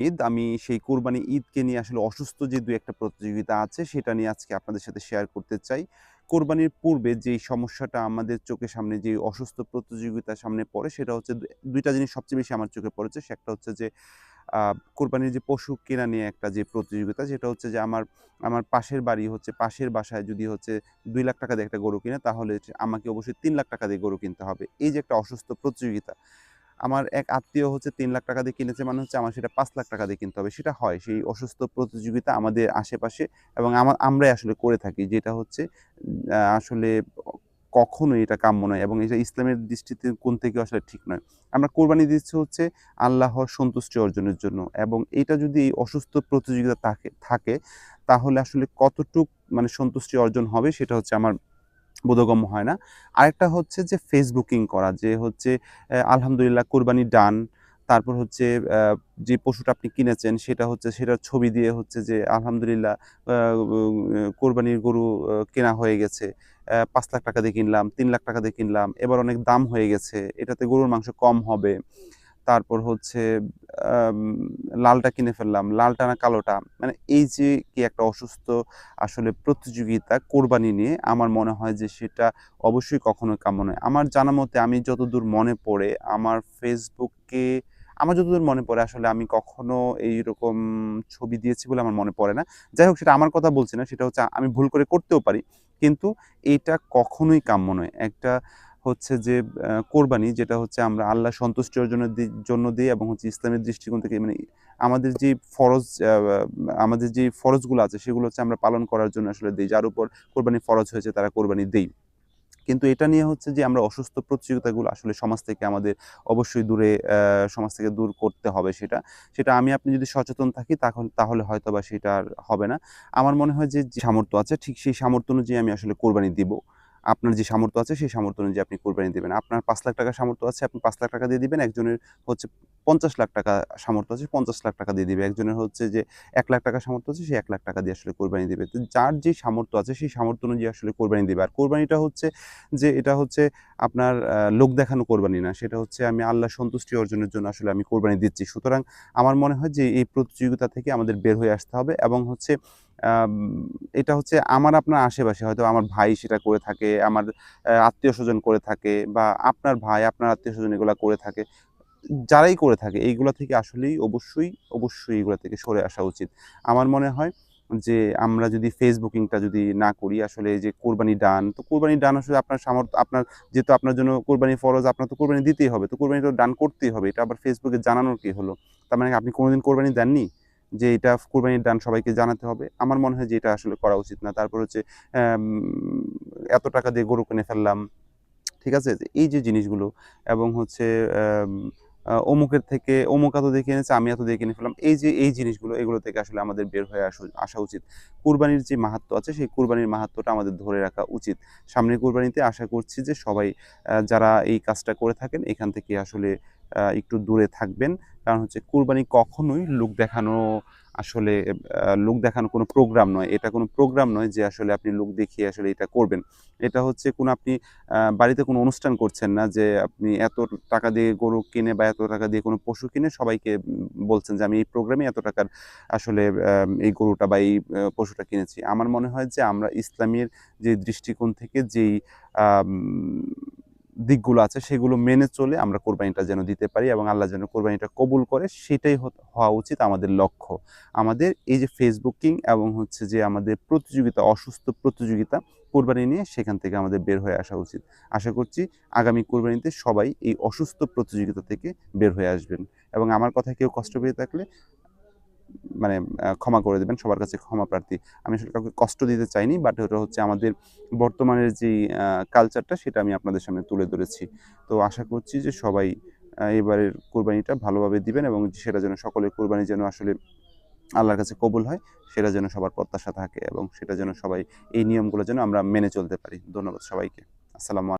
ঈদ। আমি সেই কোরবানি ঈদকে নিয়ে আসলে অসুস্থ যে দু একটা প্রতিযোগিতা আছে, সেটা নিয়ে আজকে আপনাদের সাথে শেয়ার করতে চাই। কোরবানির পূর্বে যেই সমস্যাটা আমাদের চোখের সামনে, যে অসুস্থ প্রতিযোগিতা সামনে পড়ে, সেটা হচ্ছে দুইটা জিনিস সবচেয়ে বেশি আমার চোখে পড়েছে। একটা হচ্ছে যে কোরবানির যে পশু কেনা নিয়ে একটা যে প্রতিযোগিতা, সেটা হচ্ছে যে আমার আমার পাশের বাড়ি হচ্ছে, পাশের বাসায় যদি হচ্ছে দুই লাখ টাকা দিয়ে একটা গরু কিনে, তাহলে আমাকে অবশ্যই তিন লাখ টাকা দিয়ে গরু কিনতে হবে। এই যে একটা অসুস্থ প্রতিযোগিতা আমার এক আত্মীয় হচ্ছে তিন লাখ টাকা দিয়ে কিনেছে মানে হচ্ছে আমার সেটা পাঁচ লাখ টাকা দিয়ে কিনতে হবে। সেটা হয়, সেই অসুস্থ প্রতিযোগিতা আমাদের আশেপাশে এবং আমার আমরাই আসলে করে থাকি। যেটা হচ্ছে আসলে কখনোই এটা কাম্য নয় এবং এটা ইসলামের দৃষ্টিতে কোন থেকে আসলে ঠিক নয়। আমরা কোরবানি দিচ্ছি হচ্ছে আল্লাহর সন্তুষ্টি অর্জনের জন্য এবং এটা যদি এই অসুস্থ প্রতিযোগিতা থাকে থাকে, তাহলে আসলে কতটুক মানে সন্তুষ্টি অর্জন হবে সেটা হচ্ছে আমার বোধগম্য হয় না। আরেকটা হচ্ছে যে ফেসবুকিং করা, যে হচ্ছে আলহামদুলিল্লাহ কোরবানি ডান, তারপর হচ্ছে যে পশুটা আপনি কিনেছেন, সেটা হচ্ছে, সেটার ছবি দিয়ে হচ্ছে যে আলহামদুলিল্লাহ কোরবানির গরু কেনা হয়ে গেছে। পাঁচ লাখ টাকা দিয়ে কিনলাম, তিন লাখ টাকা দিয়ে কিনলাম, এবার অনেক দাম হয়ে গেছে, এটাতে গরুর মাংস কম হবে। তারপর হচ্ছে লালটা কিনে ফেললাম। লালটা না কালোটা? মানে এই যে কি একটা অসুস্থ আসলে প্রতিযোগিতা কোরবানি নিয়ে আমার মনে হয় যে সেটা অবশ্যই কখনো কাম্য নয়। আমার জানা মতে আমি যতদূর মনে পড়ে, আমার ফেসবুকে, আমার যতদূর মনে পড়ে আসলে আমি কখনো এইরকম ছবি দিয়েছি বলে আমার মনে পড়ে না। যাই হোক, সেটা আমার কথা বলছি না, সেটা হচ্ছে আমি ভুল করে করতেও পারি। কিন্তু এটা কখনোই কাম্য নয়। একটা হচ্ছে যে কোরবানি, যেটা হচ্ছে আমরা আল্লাহ সন্তুষ্টি অর্জনের জন্য দিই এবং হচ্ছে ইসলামের দৃষ্টিকোণ থেকে মানে আমাদের যে ফরজ আমাদের যে ফরজগুলো আছে, সেগুলো হচ্ছে আমরা পালন করার জন্য আসলে দিই। যার উপর কোরবানি ফরজ হয়েছে, তারা কোরবানি দেই। কিন্তু এটা নিয়ে হচ্ছে যে আমরা অসুস্থ প্রতিযোগিতাগুলো আসলে সমাজ থেকে আমাদের অবশ্যই দূরে সমাজ থেকে দূর করতে হবে সেটা। সেটা আমি আপনি যদি সচেতন থাকি, তাহলে তাহলে হয়তো বা সেটা আর হবে না। আমার মনে হয় যে যে সামর্থ্য আছে, ঠিক সেই সামর্থ্য অনুযায়ী আমি আসলে কোরবানি দিব। আপনার যে সামর্থ্য আছে, সেই সামর্থ্য অনুযায়ী আপনি কোরবানি দেবেন। আপনার পাঁচ লাখ টাকা সামর্থ্য আছে, আপনি পাঁচ লাখ টাকা দিয়ে দিবেন, একজনের হচ্ছে পঞ্চাশ লাখ টাকা সামর্থ্য আছে, পঞ্চাশ লাখ টাকা দিয়ে দিবে। একজনের হচ্ছে যে এক লাখ টাকা সামর্থ্য আছে, সে এক লাখ টাকা দিয়ে আসলে কোরবানি দিবে। তো যার যে সামর্থ্য আছে, সেই সামর্থ্য অনুযায়ী আসলে কোরবানি দিবে। আর কোরবানিটা হচ্ছে যে, এটা হচ্ছে আপনার লোক দেখানো কোরবানি না। সেটা হচ্ছে আমি আল্লাহ সন্তুষ্টি অর্জনের জন্য আসলে আমি কোরবানি দিচ্ছি। সুতরাং আমার মনে হয় যে এই প্রতিযোগিতা থেকে আমাদের বের হয়ে আসতে হবে এবং হচ্ছে এটা হচ্ছে আমার আপনার আশেপাশে, হয়তো আমার ভাই সেটা করে থাকে, আমার আত্মীয় স্বজন করে থাকে বা আপনার ভাই, আপনার আত্মীয় স্বজন এগুলো করে থাকে। যারাই করে থাকে, এইগুলা থেকে আসলেই অবশ্যই অবশ্যই এগুলো থেকে সরে আসা উচিত। আমার মনে হয় যে আমরা যদি ফেসবুকিংটা যদি না করি, আসলে যে কোরবানি ডান তো কোরবানি ডান আসলে আপনার সামর্থ্য, আপনার যেহেতু আপনার জন্য কোরবানি ফরজ, আপনার তো কোরবানি দিতেই হবে, তো কোরবানি তো ডান করতেই হবে। এটা আবার ফেসবুকে জানানোর কি হলো? তার মানে আপনি কোনোদিন কোরবানি দেননি? যে এটা কোরবানির দান সবাইকে জানাতে হবে। আমার মনে হয় যে এটা আসলে করা উচিত না। তারপর হচ্ছে এত টাকা দিয়ে গরু কিনে ফেললাম, ঠিক আছে? এই যে জিনিসগুলো এবং হচ্ছে অমুকের থেকে, অমুক এত দিয়ে কিনেছে, আমি এত দিয়ে কিনে ফেললাম, এই যে, এই জিনিসগুলো, এগুলো থেকে আসলে আমাদের বের হয়ে আসা আসা উচিত। কুরবানির যে মাহাত্ম আছে, সেই কুরবানির মাহাত্মটা আমাদের ধরে রাখা উচিত। সামনে কুরবানিতে আশা করছি যে সবাই যারা এই কাজটা করে থাকেন, এখান থেকে আসলে একটু দূরে থাকবেন। কারণ হচ্ছে কুরবানি কখনোই লোক দেখানো আসলে লোক দেখানো কোনো প্রোগ্রাম নয়। এটা কোনো প্রোগ্রাম নয় যে আসলে আপনি লোক দেখিয়ে আসলে এটা করবেন। এটা হচ্ছে কোনো আপনি বাড়িতে কোনো অনুষ্ঠান করছেন না যে আপনি এত টাকা দিয়ে গরু কিনে বা এত টাকা দিয়ে কোনো পশু কিনে সবাইকে বলছেন যে আমি এই প্রোগ্রামে এত টাকার আসলে এই গরুটা বা এই পশুটা কিনেছি। আমার মনে হয় যে আমরা ইসলামের যে দৃষ্টিকোণ থেকে যেই দিকগুলো আছে, সেগুলো মেনে চলে আমরা কোরবানিটা যেন দিতে পারি এবং আল্লাহ যেন কোরবানিটা কবুল করে, সেটাই হওয়া উচিত আমাদের লক্ষ্য। আমাদের এই যে ফেসবুকিং এবং হচ্ছে যে আমাদের প্রতিযোগিতা, অসুস্থ প্রতিযোগিতা, কোরবানি নিয়ে সেখান থেকে আমাদের বের হয়ে আসা উচিত। আশা করছি আগামী কোরবানিতে সবাই এই অসুস্থ প্রতিযোগিতা থেকে বের হয়ে আসবেন। এবং আমার কথা কেউ কষ্ট পেয়ে থাকলে মানে ক্ষমা করে দেবেন, সবার কাছে ক্ষমা প্রার্থী। আমি আসলে কাউকে কষ্ট দিতে চাইনি বাট ওটা হচ্ছে আমাদের বর্তমানের যে কালচারটা সেটা আমি আপনাদের সামনে তুলে ধরেছি। তো আশা করছি যে সবাই এবারের কোরবানিটা ভালোভাবে দিবেন এবং সেটা যেন সকলের কোরবানি যেন আসলে আল্লাহর কাছে কবুল হয়, সেটা যেন সবার প্রত্যাশা থাকে এবং সেটা যেন সবাই এই নিয়মগুলো যেন আমরা মেনে চলতে পারি। ধন্যবাদ সবাইকে। আসসালামু